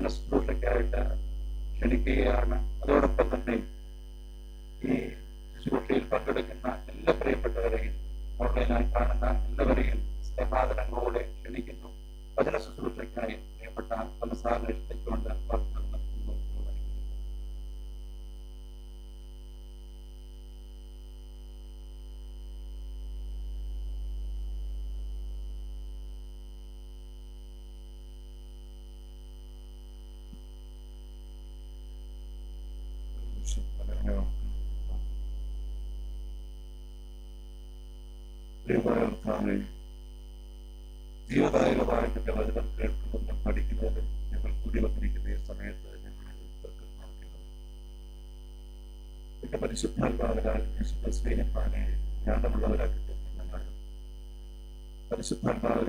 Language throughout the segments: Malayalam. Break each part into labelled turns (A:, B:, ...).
A: വചന ശുശ്രൂഷയ്ക്കായിട്ട് ക്ഷണിക്കുകയാണ്. അതോടൊപ്പം തന്നെ ഈ ശുശ്രൂഷയിൽ പങ്കെടുക്കുന്ന എല്ലാ പ്രിയപ്പെട്ടവരെയും ഓൺലൈനായി കാണുന്ന എല്ലാവരെയും സ്നേഹാദരങ്ങളോടെ ക്ഷണിക്കുന്നു. വചന ശുശ്രൂഷയ്ക്കായി പ്രിയപ്പെട്ട സംസാരം ക്ഷണിച്ചുകൊണ്ട്
B: ദൈവകർത്താവെ ജീവദായകമായിട്ട് വചനം കേൾക്കുന്നതും പഠിക്കുന്നതും ഞങ്ങൾ കൂടി വന്നിരിക്കുന്ന ഈ സമയത്ത് എന്റെ പരിശുദ്ധാത്മാവിനാൽ ജ്ഞാനമുള്ളവരാക്കി തീർക്കുന്നതാണ്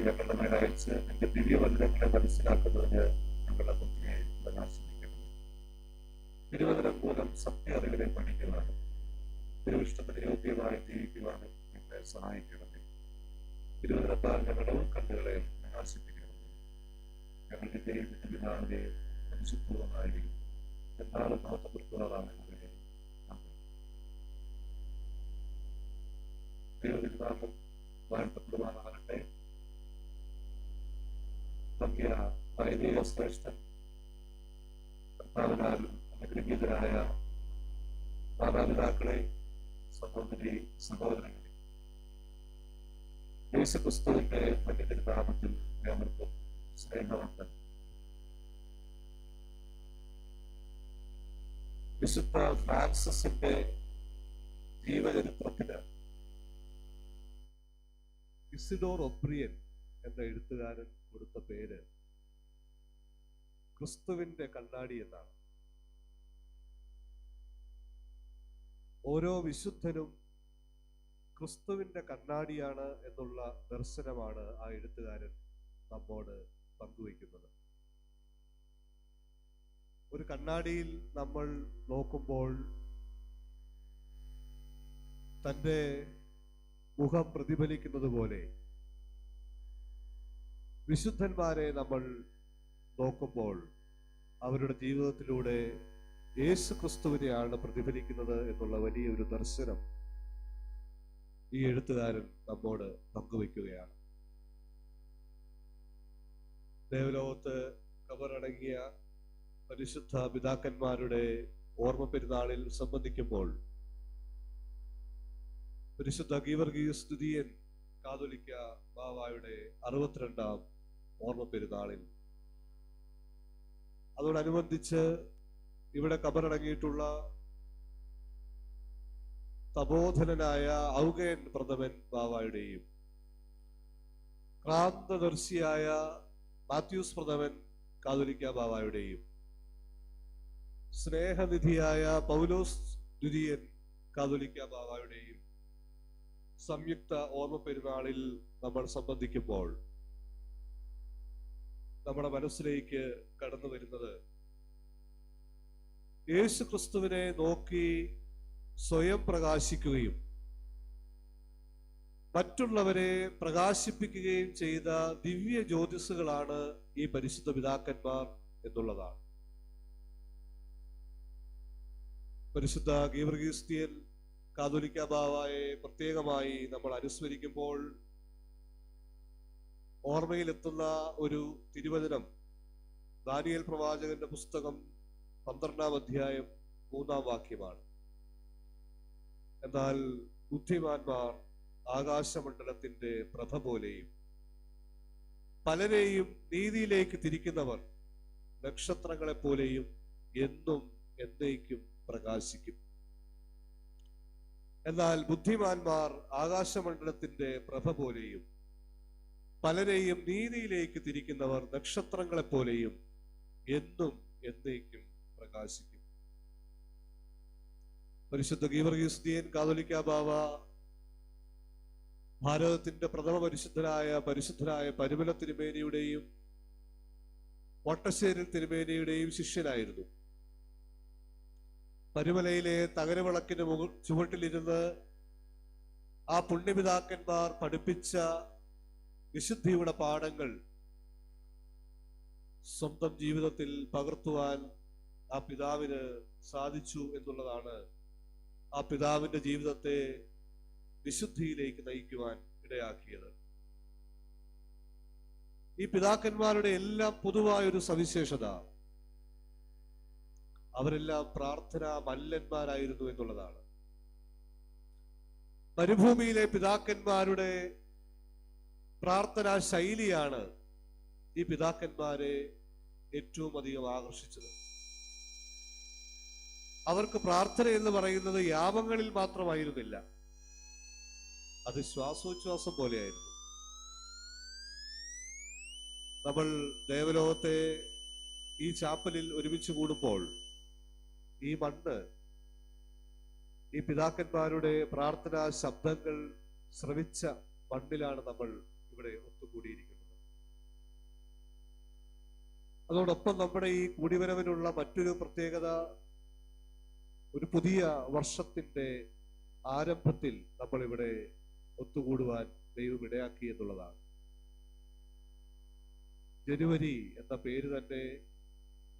B: ഞങ്ങളുടെ മേലെ അയച്ച് എന്റെ ദിവ്യവചനങ്ങളെ മനസ്സിലാക്കുന്നതിന് ഞങ്ങളുടെ ബുദ്ധിയെ പ്രകാശിപ്പിക്കണം തിരുവചനം സത്യ അറിവിനെ പഠിക്കുവാനും തിരുവിഷ്ടത്തിന് യോഗ്യമായി ജീവിക്കുവാനും ഞങ്ങളെ സഹായിക്കണമേ. തിരുവനന്തപുരം ഞങ്ങളുടെ കണ്ണുകളെ പ്രകാശിപ്പിക്കണമേ ഞങ്ങളുടെ ദൈവത്തിന്റെ പിതാവിനെയും പരിശുദ്ധവുമായി എന്നാലും മഹത്വപ്പെടുത്തുന്നതാണെന്നവരെ ദൈവത്തിനാമം വാഴ്ത്തപ്പെടുവാനാകട്ടെ ഭംഗിയ വൈദിക ശ്രേഷ്ഠൻ കർത്താവിനാൽ അനുഗ്രഹീതരായ മാതാപിതാക്കളെ സഹോദരി സഹോദരങ്ങളെ യേശുക്രിസ്തുവിന്റെ പണ്ഡിതനാമത്തിൽ ഏവർക്കും സ്നേഹമുണ്ട് വിശുദ്ധ ഫ്രാൻസിസിന്റെ ജീവചരിത്രത്തിന് ഇസിഡോർ ഒബ്രിയൻ എന്ന എഴുത്തുകാരൻ കൊടുത്ത പേര് ക്രിസ്തുവിന്റെ കണ്ണാടി എന്നാണ്. ഓരോ വിശുദ്ധനും ക്രിസ്തുവിന്റെ കണ്ണാടിയാണ് എന്നുള്ള ദർശനമാണ് ആ എഴുത്തുകാരൻ നമ്മോട് പങ്കുവയ്ക്കുന്നത്. ഒരു കണ്ണാടിയിൽ നമ്മൾ നോക്കുമ്പോൾ തന്റെ മുഖം പ്രതിഫലിക്കുന്നത് പോലെ വിശുദ്ധന്മാരെ നമ്മൾ നോക്കുമ്പോൾ അവരുടെ ജീവിതത്തിലൂടെ യേശു ക്രിസ്തുവിനെയാണ് പ്രതിഫലിക്കുന്നത് എന്നുള്ള വലിയൊരു ദർശനം ഈ എഴുത്തുകാരൻ നമ്മോട് പങ്കുവയ്ക്കുകയാണ് ദേവലോകത്ത് കബറടങ്ങിയ പരിശുദ്ധ പിതാക്കന്മാരുടെ ഓർമ്മ പെരുന്നാളിൽ സംബന്ധിക്കുമ്പോൾ പരിശുദ്ധ ഗീവർഗീസ് സ്തുതിയൻ കാതോലിക്ക ബാവായുടെ അറുപത്തിരണ്ടാം ഓർമ്മ പെരുന്നാളിൽ. അതോടനുബന്ധിച്ച് ഇവിടെ കബറടങ്ങിയിട്ടുള്ള തപോധനനായ ഔഗയൻ പ്രഥമൻ ബാവായുടെയും. ക്രാന്തദർശിയായ മാത്യൂസ് പ്രഥമൻ കാതുലിക്ക ബാവായുടെയും. സ്നേഹനിധിയായ പൗലോസ് ദ്വിതീയൻ കാതുലിക്ക ബാവായുടെയും. സംയുക്ത ഓർമ്മ പെരുന്നാളിൽ നമ്മൾ സംബന്ധിക്കുമ്പോൾ നമ്മുടെ മനസ്സിലേക്ക് കടന്നു വരുന്നത് യേശു ക്രിസ്തുവിനെ നോക്കി സ്വയം പ്രകാശിക്കുകയും മറ്റുള്ളവരെ പ്രകാശിപ്പിക്കുകയും ചെയ്ത ദിവ്യ ജ്യോതിസുകളാണ് ഈ പരിശുദ്ധ പിതാക്കന്മാർ എന്നുള്ളതാണ്. പരിശുദ്ധ ഗീവർഗീസ്തിയൻ കാതോലിക്ക ബാവായെ പ്രത്യേകമായി നമ്മൾ അനുസ്മരിക്കുമ്പോൾ ഓർമ്മയിലെത്തുന്ന ഒരു തിരുവചനം ദാനിയൽ പ്രവാചകന്റെ പുസ്തകം പന്ത്രണ്ടാം അധ്യായം മൂന്നാം വാക്യമാണ്. എന്നാൽ ബുദ്ധിമാന്മാർ ആകാശമണ്ഡലത്തിന്റെ പ്രഭ പോലെയും പലരെയും നീതിയിലേക്ക് തിരിക്കുന്നവർ നക്ഷത്രങ്ങളെ പോലെയും എന്നും എന്നേക്കും പ്രകാശിക്കും. എന്നാൽ ബുദ്ധിമാന്മാർ ആകാശമണ്ഡലത്തിന്റെ പ്രഭ പോലെയും പലരെയും നീതിയിലേക്ക് തിരിക്കുന്നവർ നക്ഷത്രങ്ങളെ പോലെയും എന്നും എന്നേക്കും പ്രകാശിക്കും. പരിശുദ്ധ ഗീവർഗീസ്തിയൻ കാതോലിക്ക ബാവ ഭാരതത്തിന്റെ പ്രഥമ പരിശുദ്ധരായ പരിശുദ്ധരായ പരിമല തിരുമേനിയുടെയും വട്ടശ്ശേരി തിരുമേനിയുടെയും ശിഷ്യനായിരുന്നു. പരുമലയിലെ തകരവിളക്കിന് മുകൾ ചുവട്ടിലിരുന്ന് ആ പുണ്യപിതാക്കന്മാർ പഠിപ്പിച്ച വിശുദ്ധിയുടെ പാഠങ്ങൾ സ്വന്തം ജീവിതത്തിൽ പകർത്തുവാൻ ആ പിതാവിന് സാധിച്ചു എന്നുള്ളതാണ് ആ പിതാവിന്റെ ജീവിതത്തെ വിശുദ്ധിയിലേക്ക് നയിക്കുവാൻ ഇടയാക്കിയത്. ഈ പിതാക്കന്മാരുടെ എല്ലാം പൊതുവായ ഒരു സവിശേഷത. അവരെല്ലാം പ്രാർത്ഥനാ മല്ലന്മാരായിരുന്നു എന്നുള്ളതാണ്. മരുഭൂമിയിലെ പിതാക്കന്മാരുടെ പ്രാർത്ഥനാ ശൈലിയാണ് ഈ പിതാക്കന്മാരെ ഏറ്റവും അധികം ആകർഷിച്ചത്. അവർക്ക് പ്രാർത്ഥന എന്ന് പറയുന്നത് യാമങ്ങളിൽ മാത്രമായിരുന്നില്ല. അത് ശ്വാസോച്ഛ്വാസം പോലെയായിരുന്നു. നമ്മൾ ദേവലോകത്തെ ഈ ചാപ്പലിൽ ഒരുമിച്ച് കൂടുമ്പോൾ ഈ മണ്ണ് ഈ പിതാക്കന്മാരുടെ പ്രാർത്ഥനാ ശബ്ദങ്ങൾ ശ്രവിച്ച മണ്ണിലാണ് നമ്മൾ ഇവിടെ ഒത്തുകൂടിയിരിക്കുന്നത്. അതോടൊപ്പം നമ്മുടെ ഈ കൂടിവരവിനുള്ള മറ്റൊരു പ്രത്യേകത ഒരു പുതിയ വർഷത്തിന്റെ ആരംഭത്തിൽ നമ്മൾ ഇവിടെ ഒത്തുകൂടുവാൻ ദൈവം ഇടയാക്കി എന്നുള്ളതാണ്. ജനുവരി എന്ന പേര് തന്നെ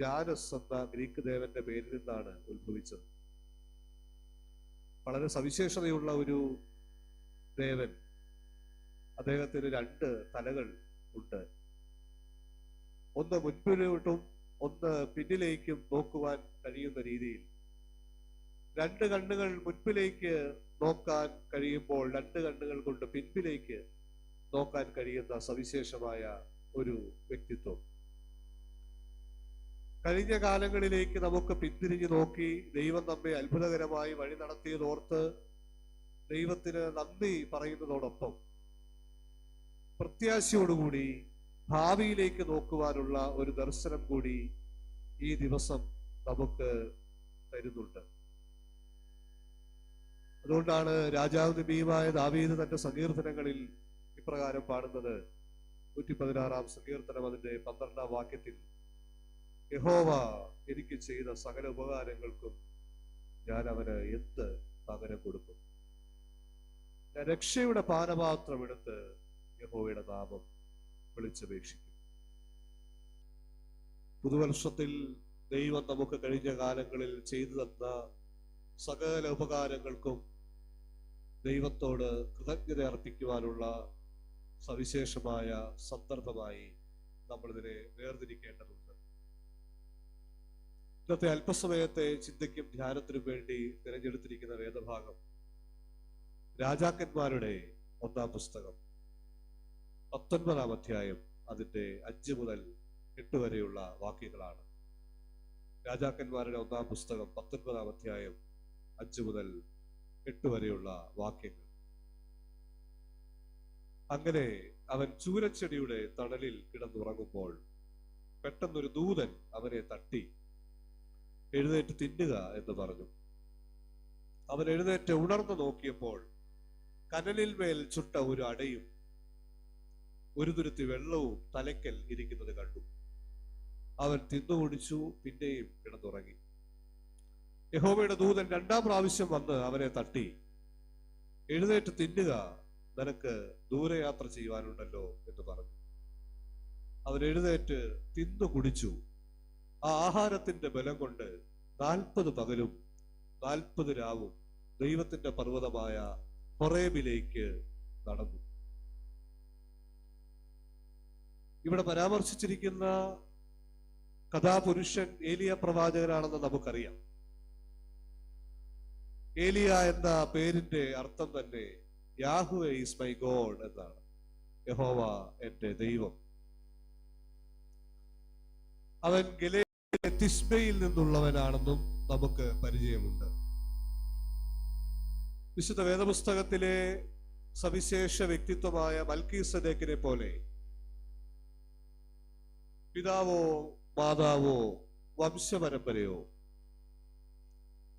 B: ജാനസ് എന്ന ഗ്രീക്ക് ദേവന്റെ പേരിൽ നിന്നാണ് ഉത്ഭവിച്ചത്. വളരെ സവിശേഷതയുള്ള ഒരു ദേവൻ. അദ്ദേഹത്തിന് രണ്ട് തലകൾ ഉണ്ട്. ഒന്ന് മുൻപിലോട്ടും ഒന്ന് പിന്നിലേക്കും നോക്കുവാൻ കഴിയുന്ന രീതിയിൽ രണ്ട് കണ്ണുകൾ മുൻപിലേക്ക് നോക്കാൻ കഴിയുമ്പോൾ രണ്ട് കണ്ണുകൾ കൊണ്ട് പിൻപിലേക്ക് നോക്കാൻ കഴിയുന്ന സവിശേഷമായ ഒരു വ്യക്തിത്വം. കഴിഞ്ഞ കാലങ്ങളിലേക്ക് നമുക്ക് പിന്തിരിഞ്ഞു നോക്കി ദൈവം നമ്മെ അത്ഭുതകരമായി വഴി നടത്തിയതോർത്ത് ദൈവത്തിന് നന്ദി പറയുന്നതോടൊപ്പം പ്രത്യാശയോടുകൂടി ഭാവിയിലേക്ക് നോക്കുവാനുള്ള ഒരു ദർശനം കൂടി ഈ ദിവസം നമുക്ക് തരുന്നുണ്ട്. അതുകൊണ്ടാണ് രാജാവ് നബിയുമായ ദാവീദ് തന്റെ സങ്കീർത്തനങ്ങളിൽ ഇപ്രകാരം പാടുന്നത്. നൂറ്റി പതിനാറാം സങ്കീർത്തനം അതിന്റെ പന്ത്രണ്ടാം വാക്യത്തിൽ യഹോവ എനിക്ക് ചെയ്ത സകല ഉപകാരങ്ങൾക്കും ഞാൻ അവന് എന്ത് പകരം കൊടുക്കും? ഞാൻ രക്ഷയുടെ പാനപാത്രം എടുത്ത് യഹോവയുടെ നാമം വിളിച്ചപേക്ഷിക്കും. പുതുവർഷത്തിൽ ദൈവം നമുക്ക് കഴിഞ്ഞ കാലങ്ങളിൽ ചെയ്തു തന്ന സകല ഉപകാരങ്ങൾക്കും ദൈവത്തോട് കൃതജ്ഞത അർപ്പിക്കുവാനുള്ള സവിശേഷമായ സന്ദർഭമായി നമ്മൾ ഇതിനെ വേർതിരിക്കേണ്ടതുണ്ട്. ഇന്നത്തെ അല്പസമയത്തെ ചിന്തയ്ക്കും ധ്യാനത്തിനും വേണ്ടി തിരഞ്ഞെടുത്തിരിക്കുന്ന വേദഭാഗം രാജാക്കന്മാരുടെ ഒന്നാം പുസ്തകം. പത്തൊൻപതാം അധ്യായം അതിന്റെ അഞ്ച് മുതൽ എട്ട് വരെയുള്ള വാക്യങ്ങളാണ്. രാജാക്കന്മാരുടെ ഒന്നാം പുസ്തകം പത്തൊൻപതാം അധ്യായം അഞ്ച് മുതൽ എട്ട് വരെയുള്ള വാക്യങ്ങൾ. അങ്ങനെ അവൻ ചൂരച്ചെടിയുടെ തണലിൽ കിടന്നുറങ്ങുമ്പോൾ പെട്ടെന്നൊരു ദൂതൻ അവനെ തട്ടി എഴുന്നേറ്റ് തിന്നുക എന്ന് പറഞ്ഞു. അവൻ എഴുന്നേറ്റ് ഉണർന്നു നോക്കിയപ്പോൾ കനലിൽ മേൽ ചുട്ട ഒരു അടയും ഒരു തുരുത്തി വെള്ളവും തലയ്ക്കൽ ഇരിക്കുന്നത് കണ്ടു. അവൻ തിന്നു കുടിച്ചു പിന്നെയും കിടന്നുറങ്ങി. യഹോവയുടെ ദൂതൻ രണ്ടാം പ്രാവശ്യം വന്ന് അവനെ തട്ടി. എഴുന്നേറ്റ് തിന്നുക നിനക്ക് ദൂരയാത്ര ചെയ്യുവാനുണ്ടല്ലോ എന്ന് പറഞ്ഞു. അവൻ എഴുന്നേറ്റ് തിന്നു കുടിച്ചു. ആ ആഹാരത്തിന്റെ ബലം കൊണ്ട് നാൽപ്പത് പകലും നാൽപ്പത് രാവും ദൈവത്തിന്റെ പർവതമായ ഹൊറേബിലേക്ക് നടന്നു. ഇവിടെ പരാമർശിച്ചിരിക്കുന്ന കഥാപുരുഷൻ ഏലിയ പ്രവാചകനാണെന്ന് നമുക്കറിയാം. ഏലിയ എന്ന പേരിന്റെ അർത്ഥം തന്നെ യാഹുവേ ഈസ് മൈ ഗോഡ് എന്നാണ്. യഹോവ എന്റെ ദൈവം. അവൻ ഗലേ തിസ്ബയിൽ നിന്നുള്ളവനാണെന്നും നമുക്ക് പരിചയമുണ്ട്. വിശുദ്ധ വേദപുസ്തകത്തിലെ സവിശേഷ വ്യക്തിത്വമായ മൽക്കീസദേക്കിനെ പോലെ പിതാവോ മാതാവോ വംശപരമ്പരയോ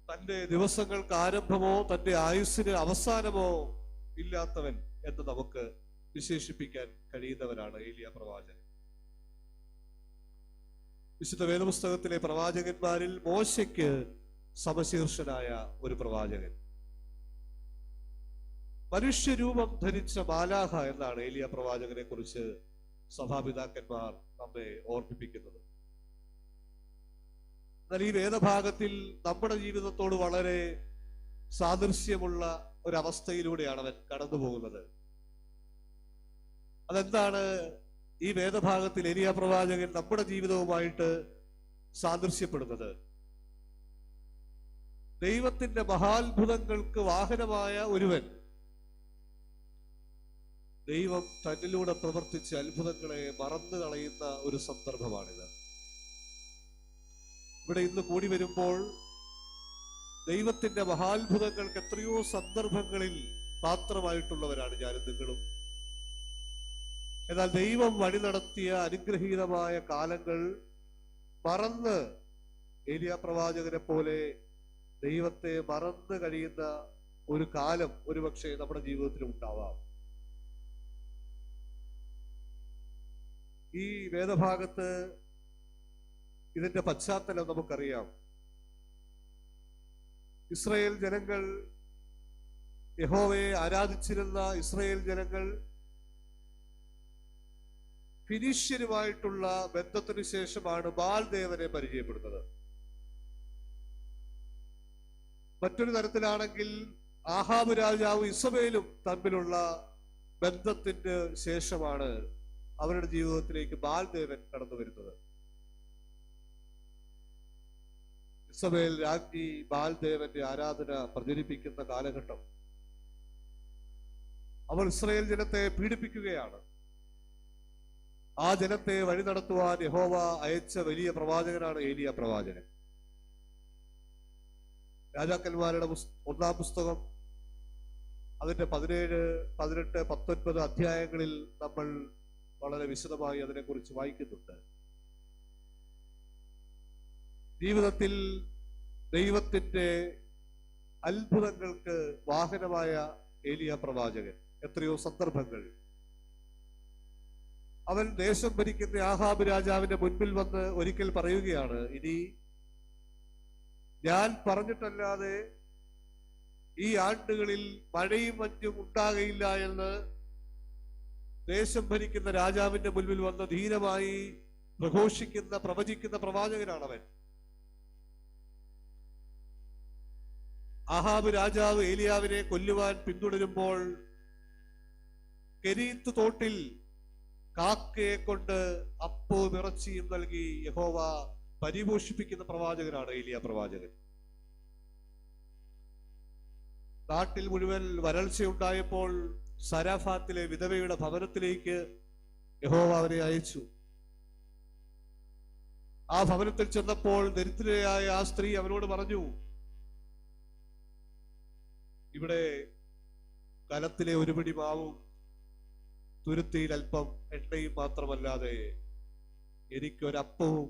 B: തന്റെ ദിവസങ്ങൾക്ക് ആരംഭമോ തന്റെ ആയുസ്സിന് അവസാനമോ ഇല്ലാത്തവൻ എന്ന് നമുക്ക് വിശേഷിപ്പിക്കാൻ കഴിയുന്നവനാണ് ഏലിയ പ്രവാചകൻ. വിശുദ്ധ വേദപുസ്തകത്തിലെ പ്രവാചകന്മാരിൽ മോശയ്ക്ക് സമശീർഷനായ ഒരു പ്രവാചകൻ. മനുഷ്യരൂപം ധരിച്ച മാലാഹ എന്നാണ് ഏലിയ പ്രവാചകനെ കുറിച്ച് സഭാപിതാക്കന്മാർ നമ്മെ ഓർമ്മിപ്പിക്കുന്നത്. എന്നാൽ ഈ വേദഭാഗത്തിൽ നമ്മുടെ ജീവിതത്തോട് വളരെ സാദൃശ്യമുള്ള ഒരവസ്ഥയിലൂടെയാണ് അവൻ കടന്നു പോകുന്നത് അതെന്താണ് ഈ വേദഭാഗത്തിൽ എലിയ പ്രവാചകൻ നമ്മുടെ ജീവിതവുമായിട്ട് സാദൃശ്യപ്പെടുന്നത്? ദൈവത്തിന്റെ മഹാത്ഭുതങ്ങൾക്ക് വാഹനമായ ഒരുവൻ ദൈവം തന്നിലൂടെ പ്രവർത്തിച്ച് അത്ഭുതങ്ങളെ മറന്നു കളയുന്ന ഒരു സന്ദർഭമാണിത്. ഇവിടെ ഇന്ന് കൂടി വരുമ്പോൾ ദൈവത്തിന്റെ മഹാത്ഭുതങ്ങൾക്ക് എത്രയോ സന്ദർഭങ്ങളിൽ പാത്രമായിട്ടുള്ളവരാണ് ഞാനും നിങ്ങളും. എന്നാൽ ദൈവം വഴി നടത്തിയ അനുഗ്രഹീതമായ കാലങ്ങൾ മറന്ന് ഏലിയ പ്രവാചകരെ പോലെ ദൈവത്തെ മറന്നു കഴിയുന്ന ഒരു കാലം ഒരുപക്ഷെ നമ്മുടെ ജീവിതത്തിൽ ഉണ്ടാവാം. ഈ വേദഭാഗത്ത് ഇതിന്റെ പശ്ചാത്തലം നമുക്കറിയാം. ഇസ്രയേൽ ജനങ്ങൾ യഹോവയെ ആരാധിച്ചിരുന്ന ഇസ്രയേൽ ജനങ്ങൾ ഫിനിഷ്യരുമായിട്ടുള്ള ബന്ധത്തിനു ശേഷമാണ് ബാൽദേവനെ പരിചയപ്പെടുന്നത്. മറ്റൊരു തരത്തിലാണെങ്കിൽ ആഹാബ് രാജാവും ഇസബേലും തമ്മിലുള്ള ബന്ധത്തിന്റെ ശേഷമാണ് അവരുടെ ജീവിതത്തിലേക്ക് ബാൽദേവൻ കടന്നു വരുന്നത് ഇസബേൽ രാജ്ഞി ബാൽദേവന്റെ ആരാധന പ്രചരിപ്പിക്കുന്ന കാലഘട്ടം. അവൾ ഇസ്രയേൽ ജനത്തെ പീഡിപ്പിക്കുകയാണ്. ആ ജനത്തെ വഴി നടത്തുവാൻ യഹോവ അയച്ച വലിയ പ്രവാചകനാണ് ഏലിയ പ്രവാചകൻ. രാജാക്കന്മാരുടെ ഒന്നാം പുസ്തകം അതിന്റെ പതിനേഴ് പതിനെട്ട് പത്തൊൻപത് അധ്യായങ്ങളിൽ നമ്മൾ വളരെ വിശദമായി അതിനെക്കുറിച്ച് വായിക്കുന്നുണ്ട്. ജീവിതത്തിൽ ദൈവത്തിന്റെ അത്ഭുതങ്ങൾക്ക് വാഹനമായ ഏലിയ പ്രവാചകൻ. എത്രയോ സന്ദർഭങ്ങൾ. അവൻ ദേശം ഭരിക്കുന്ന ആഹാബ് രാജാവിന്റെ മുൻപിൽ വന്ന് ഒരിക്കൽ പറയുകയാണ് ഇനി ഞാൻ പറഞ്ഞിട്ടല്ലാതെ ഈ ആണ്ടുകളിൽ മഴയും മഞ്ഞും ഉണ്ടാകയില്ല എന്ന് ദേശം ഭരിക്കുന്ന രാജാവിന്റെ മുൻപിൽ വന്ന് ധീരമായി പ്രഘോഷിക്കുന്ന പ്രവചിക്കുന്ന പ്രവാചകനാണ് അവൻ ആഹാബ് രാജാവ് ഏലിയാവിനെ കൊല്ലുവാൻ പിന്തുടരുമ്പോൾ കെരീത്ത് തോട്ടിൽ കാക്കയെ കൊണ്ട് അപ്പോ നിറച്ചിയും നൽകി യഹോവ പരിപോഷിപ്പിക്കുന്ന പ്രവാചകനാണ് ഏലിയ പ്രവാചകൻ. നാട്ടിൽ മുഴുവൻ വരൾച്ചയുണ്ടായപ്പോൾ സരാഫാത്തിലെ വിധവയുടെ ഭവനത്തിലേക്ക് യഹോവ അവരെ അയച്ചു. ആ ഭവനത്തിൽ ചെന്നപ്പോൾ ദരിദ്രയായ ആ സ്ത്രീ അവനോട് പറഞ്ഞു ഇവിടെ കലത്തിലെ ഒരു പിടി മാവും തുരുത്തിയിൽ അല്പം എണ്ണയും മാത്രമല്ലാതെ എനിക്കൊരപ്പവും